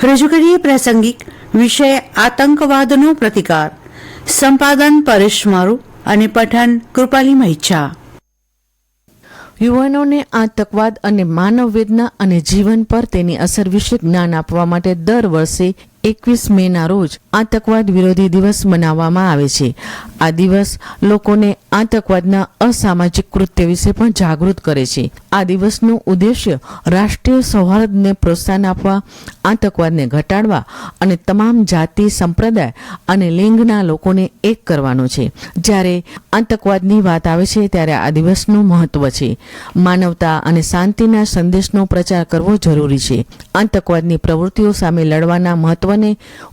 રજૂ કરીએ પ્રાસંગિક વિષય આતંકવાદનો પ્રતિકાર સંપાદન પરેશ મારું અને પઠન કૃપાલી મૈછા યુવાનોને આતંકવાદ અને માનવ વેદના અને જીવન પર તેની અસર વિશે જ્ઞાન આપવા માટે દર વર્ષે એકવીસ મેના રોજ આતંકવાદ વિરોધી દિવસ મનાવવામાં આવે છે. આ દિવસ લોકોને આતંકવાદના અસામાજિક કૃત્ય વિશે પણ જાગૃત કરે છે. આ દિવસનો ઉદ્દેશ્ય રાષ્ટ્રીય સૌહાર્દને પ્રોત્સાહન આપવા, આતંકવાદને ઘટાડવા અને તમામ જાતિ, સંપ્રદાય અને લિંગના લોકોને એક કરવાનો છે. જ્યારે આતંકવાદની વાત આવે છે, ત્યારે આ દિવસનું મહત્વ છે. માનવતા અને શાંતિના સંદેશનો પ્રચાર કરવો જરૂરી છે. આતંકવાદની પ્રવૃત્તિઓ સામે લડવાના મહત્વને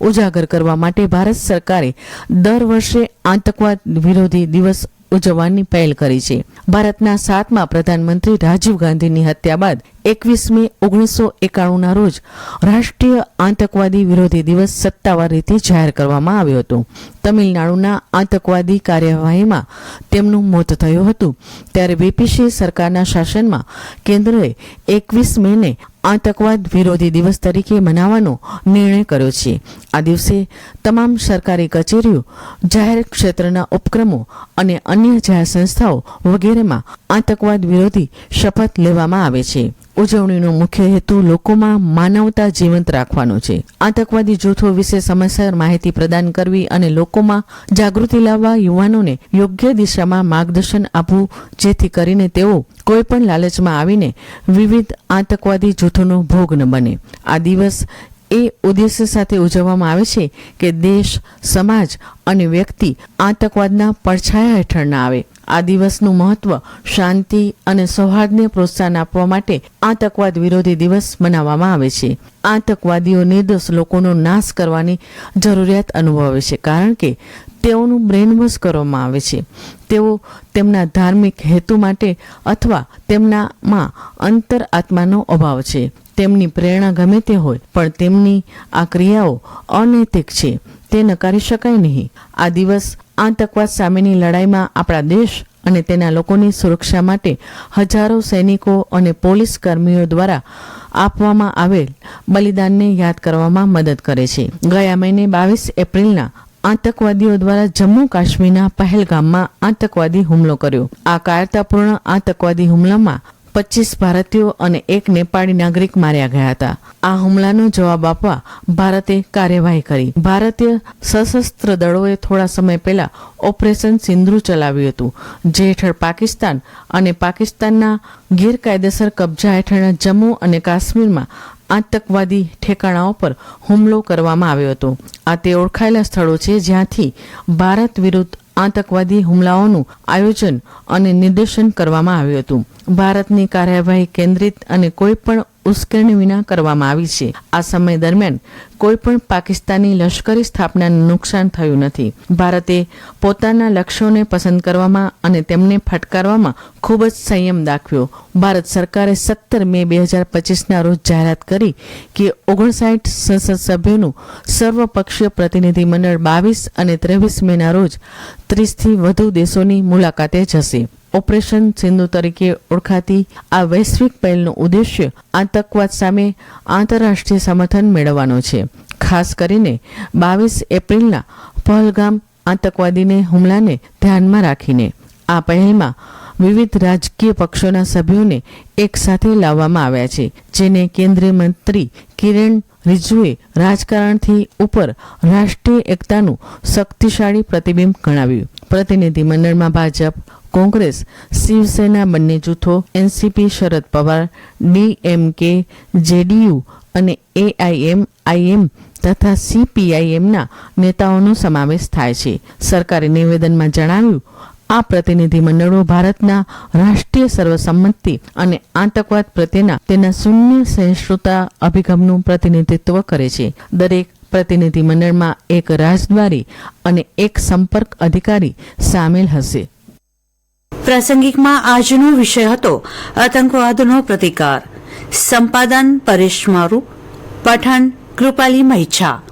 ઉજાગર કરવા માટે ભારત સરકારે દર વર્ષે આતંકવાદ વિરોધી દિવસ ઉજવવાની પહેલ કરી છે. ભારતના સાતમા પ્રધાનમંત્રી રાજીવ ગાંધીની હત્યા બાદ એકવીસ મે ઓગણીસો એકાણુંના રોજ રાષ્ટ્રીય આતંકવાદી વિરોધી દિવસ સત્તાવાર રીતે જાહેર કરવામાં આવ્યો હતો. તમિલનાડુના આતંકવાદી કાર્યવાહીમાં તેમનું મોત થયું હતું. ત્યારે બીપીસી સરકારના શાસનમાં કેન્દ્રએ એકવીસ મેને આતંકવાદ વિરોધી દિવસ તરીકે મનાવવાનો નિર્ણય કર્યો છે. આ દિવસે તમામ સરકારી કચેરીઓ, જાહેર ક્ષેત્રના ઉપક્રમો અને અન્ય જાહેર સંસ્થાઓ વગેરેમાં આતંકવાદ વિરોધી શપથ લેવામાં આવે છે. ઉજવણીનો મુખ્ય હેતુ લોકોમાં માનવતા જીવંત રાખવાનો છે. આતંકવાદી જૂથો વિશે સમયસર માહિતી પ્રદાન કરવી અને લોકોમાં જાગૃતિ લાવવા યુવાનોને યોગ્ય દિશામાં માર્ગદર્શન આપવું, જેથી કરીને તેઓ કોઈપણ લાલચમાં આવીને વિવિધ આતંકવાદી જૂથોનો ભોગ ન બને. આ દિવસ એ ઉદ્દેશ્ય સાથે ઉજવવામાં આવે છે કે દેશ, સમાજ અને વ્યક્તિ આતંકવાદના પડછાયા હેઠળ ના આવે. આ દિવસનું મહત્વ શાંતિ અને સૌહાર્દને પ્રોત્સાહન આપવા માટે આતંકવાદ વિરોધી દિવસ મનાવવામાં આવે છે. આતંકવાદીઓ નિર્દોષ લોકોનો નાશ કરવાની જરૂરિયાત અનુભવે છે કારણ કે તેઓનું બ્રેનવોશ કરવામાં આવે છે. તેઓ તેમના ધાર્મિક હેતુ માટે અથવા તેમનામાં અંતર આત્માનો અભાવ છે. તેમની પ્રેરણા ગમે તે હોય, પણ તેમની આ ક્રિયાઓ અનૈતિક છે. તે નકારી શકાય નહીં. આ દિવસ આતંકવાદ સામેની લડાઈમાં આપણા દેશ અને તેના લોકોની સુરક્ષા માટે હજારો સૈનિકો અને પોલીસ કર્મીઓ દ્વારા આપવામાં આવેલ બલિદાનને યાદ કરવામાં મદદ કરે છે. ગયા મહિને બાવીસ એપ્રિલના આતંકવાદીઓ દ્વારા જમ્મુ કાશ્મીરના પહેલગામમાં આતંકવાદી હુમલો કર્યો. આ કાયરતાપૂર્ણ આતંકવાદી હુમલામાં પચીસ ભારતીયો અને એક નેપાળી નાગરિક માર્યા ગયા હતા. આ હુમલાનો જવાબ આપવા ભારતે કાર્યવાહી કરી. ભારતીય સશસ્ત્ર દળોએ થોડા સમય પહેલા ઓપરેશન સિંધુ ચલાવ્યું હતું, જે હેઠળ પાકિસ્તાન અને પાકિસ્તાનના ગેરકાયદેસર કબજા હેઠળના જમ્મુ અને કાશ્મીરમાં આતંકવાદી ઠેકાણાઓ પર હુમલો કરવામાં આવ્યો હતો. આ તે ઓળખાયેલા સ્થળો છે જ્યાંથી ભારત વિરુદ્ધ આતંકવાદી હુમલાઓનું આયોજન અને નિર્દેશન કરવામાં આવ્યું હતું. ભારતની કાર્યવાહી કેન્દ્રિત અને કોઈ પણ ઉશ્કેરણી વિના કરવામાં આવી છે. આ સમય દરમિયાન કોઈ પણ પાકિસ્તાની લશ્કરી સ્થાપનાને નુકસાન થયું નથી. ભારતે પોતાના લક્ષ્યોને પસંદ કરવામાં અને તેમને ફટકારવામાં ખૂબ જ સંયમ દાખવ્યો. ભારત સરકારે સત્તર મે બે હજાર પચીસના રોજ જાહેરાત કરી કે ઓગણસાઠ સંસદ સભ્યોનું સર્વપક્ષીય પ્રતિનિધિ મંડળ બાવીસ અને ત્રેવીસ મેના રોજ ત્રીસથી વધુ દેશોની મુલાકાતે જશે. ઓપરેશન સિંધુ તરીકે ઓળખાતી આ વૈશ્વિક પહેલનો ઉદ્દેશ્ય આતંકવાદ સામે આંતરરાષ્ટ્રીય સમર્થન મેળવવાનો છે. ખાસ કરીને બાવીસ એપ્રિલના પહલગામ આતંકવાદીને હુમલાને ધ્યાનમાં રાખીને આ પહેલમાં વિવિધ રાજકીય પક્ષોના સભ્યોને એકસાથે લાવવામાં આવ્યા છે, જેને કેન્દ્રીય મંત્રી કિરણ રિજુએ રાજકારણથી ઉપર રાષ્ટ્રીય એકતાનું શક્તિશાળી પ્રતિબિંબ ગણાવ્યું. પ્રતિનિધિ મંડળમાં ભાજપ કોંગ્રેસ, શિવસેના બંને જૂથો, NCP Sharad Pawar, DMK, JDU અને એઆઈએમ, આઈએમ તથા સીપીઆઈએમના નેતાઓનો સમાવેશ થાય છે. સરકારે નિવેદનમાં જણાવ્યું, આ પ્રતિનિધિમંડળો ભારતના રાષ્ટ્રીય સર્વસંમતિ અને આતંકવાદ પ્રત્યેના તેના શૂન્ય સહિષ્ણુતા અભિગમનું પ્રતિનિધિત્વ કરે છે. દરેક પ્રતિનિધિમંડળમાં એક રાજદ્વારી અને એક સંપર્ક અધિકારી સામેલ હશે. પ્રાસંગિકમાં આજનો વિષય હતો આતંકવાદનો પ્રતિકાર. સંપાદન પરેશ મારું પઠન કૃપાલી મૈછા